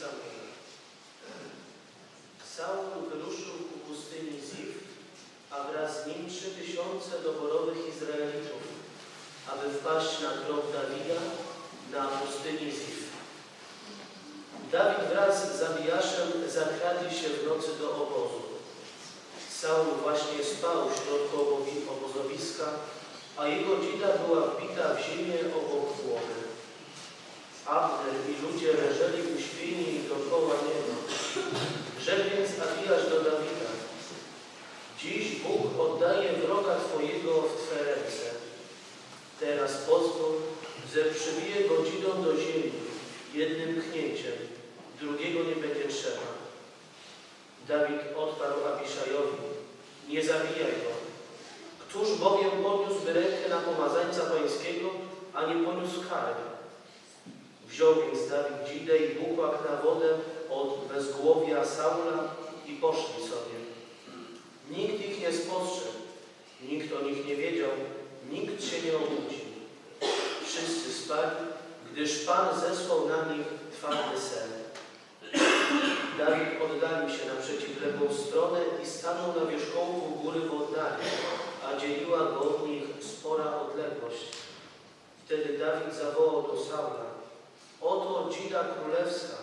samej. Saul wyruszył ku pustyni Ziw, a wraz z nim trzy tysiące doborowych Izraelitów, aby wpaść na grob Dawida na pustyni Ziw. Dawid wraz z zabijaszem zakradli się w nocy do obozu. Saul właśnie spał w środku obozowiska, a jego dzida była wbita w ziemię obok głowy. Abner i ludzie leżeli uśpieni dookoła niego. Rzekł więc Abijasz do Dawida, Dziś Bóg oddaje wroga Twojego w Twe ręce. Teraz pozwól, że przybiję go dzidą do ziemi, dzida królewska,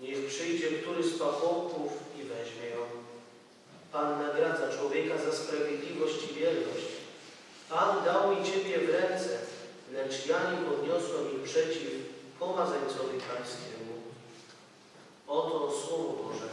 niech przyjdzie który z pachołków i weźmie ją. Pan nagradza człowieka za sprawiedliwość i wierność. Pan dał mi Ciebie w ręce, lecz ja nie podniosłem ich przeciw pomazańcowi Pańskiemu. Oto Słowo Boże.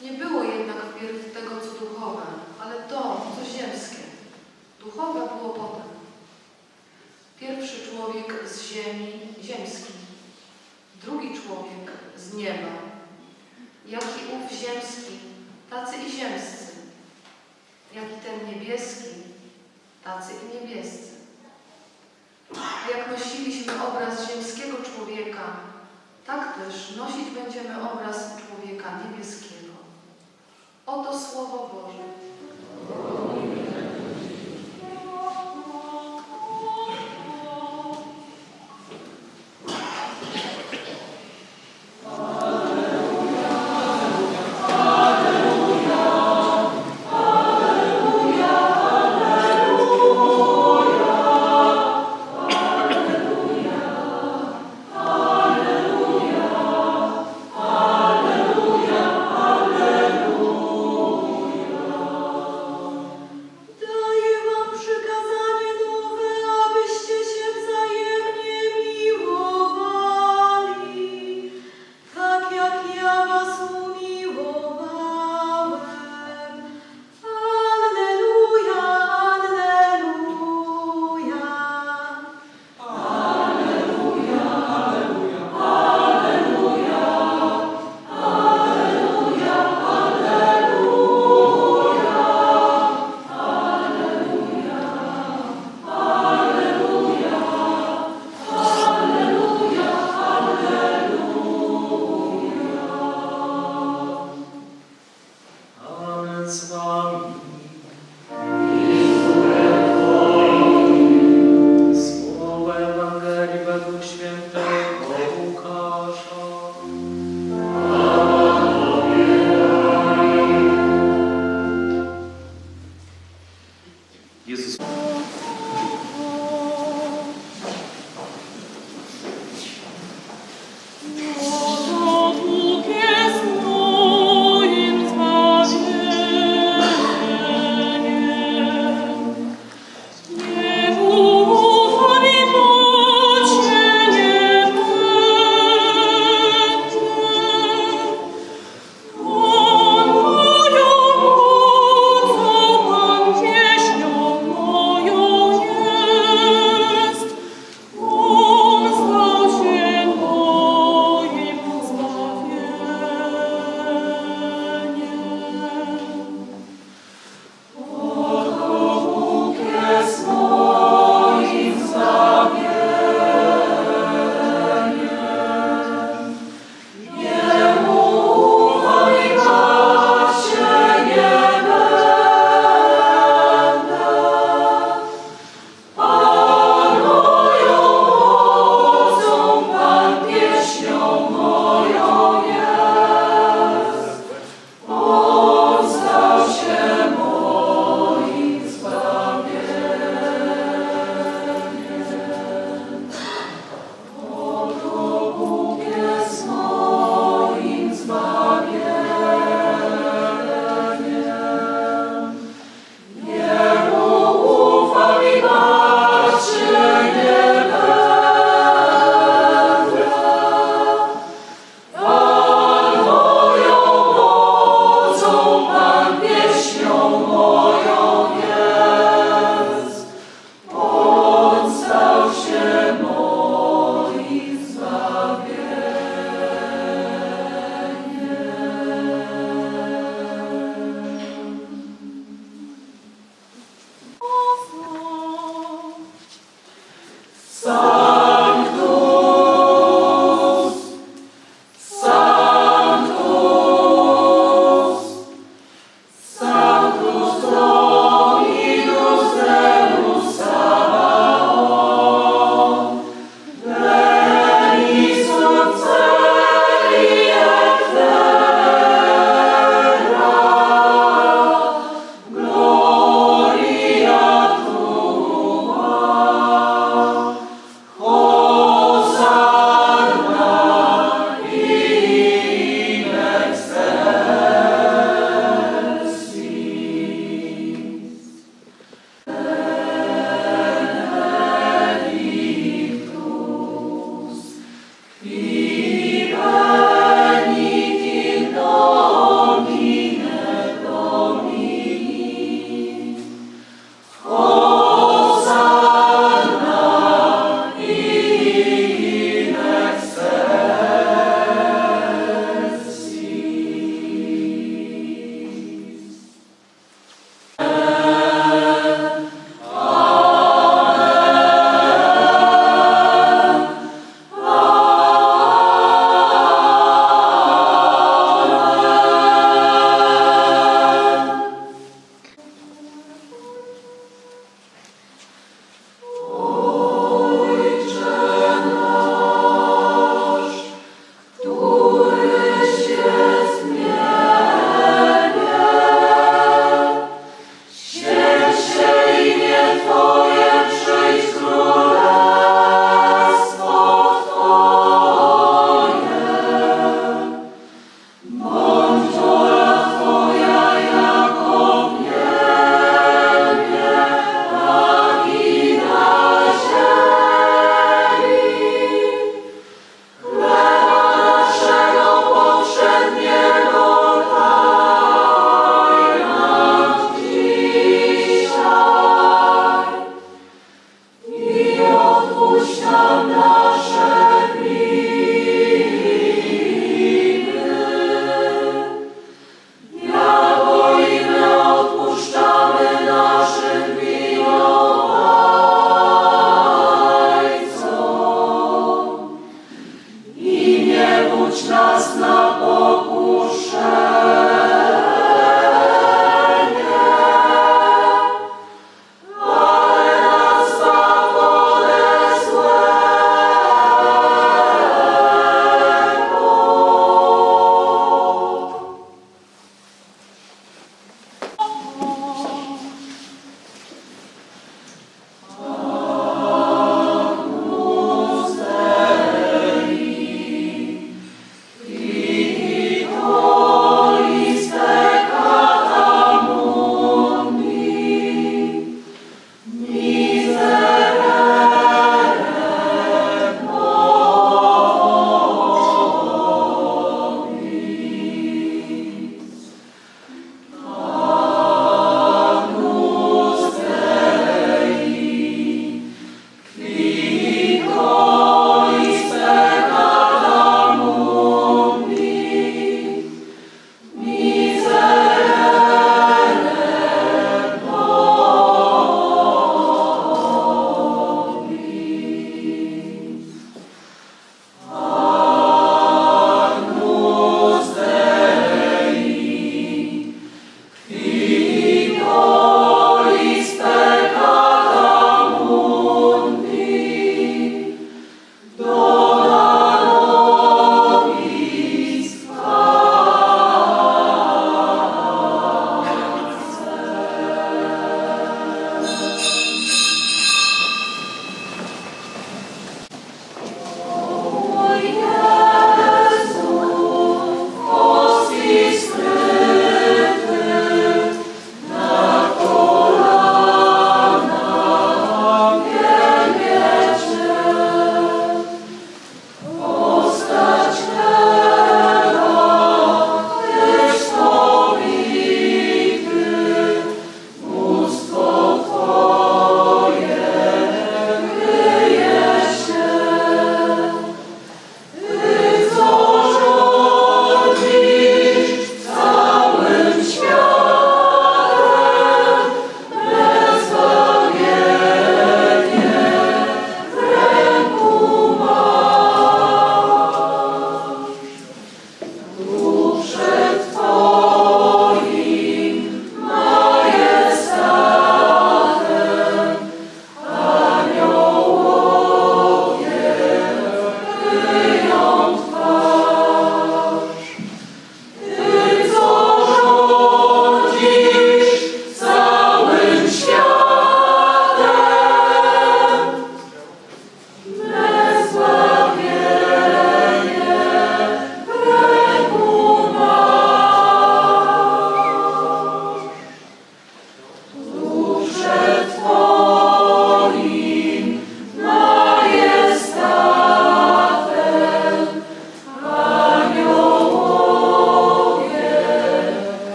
Nie było jednak wpierw tego, co duchowe, ale to, co ziemskie. Duchowe było potem. Pierwszy człowiek z ziemi, ziemski. Drugi człowiek z nieba. Jaki ów ziemski, tacy i ziemscy. Jaki ten niebieski, tacy i niebiescy. Jak nosiliśmy obraz ziemskiego człowieka, tak też nosić będziemy obraz człowieka niebieskiego. Oto Słowo Boże.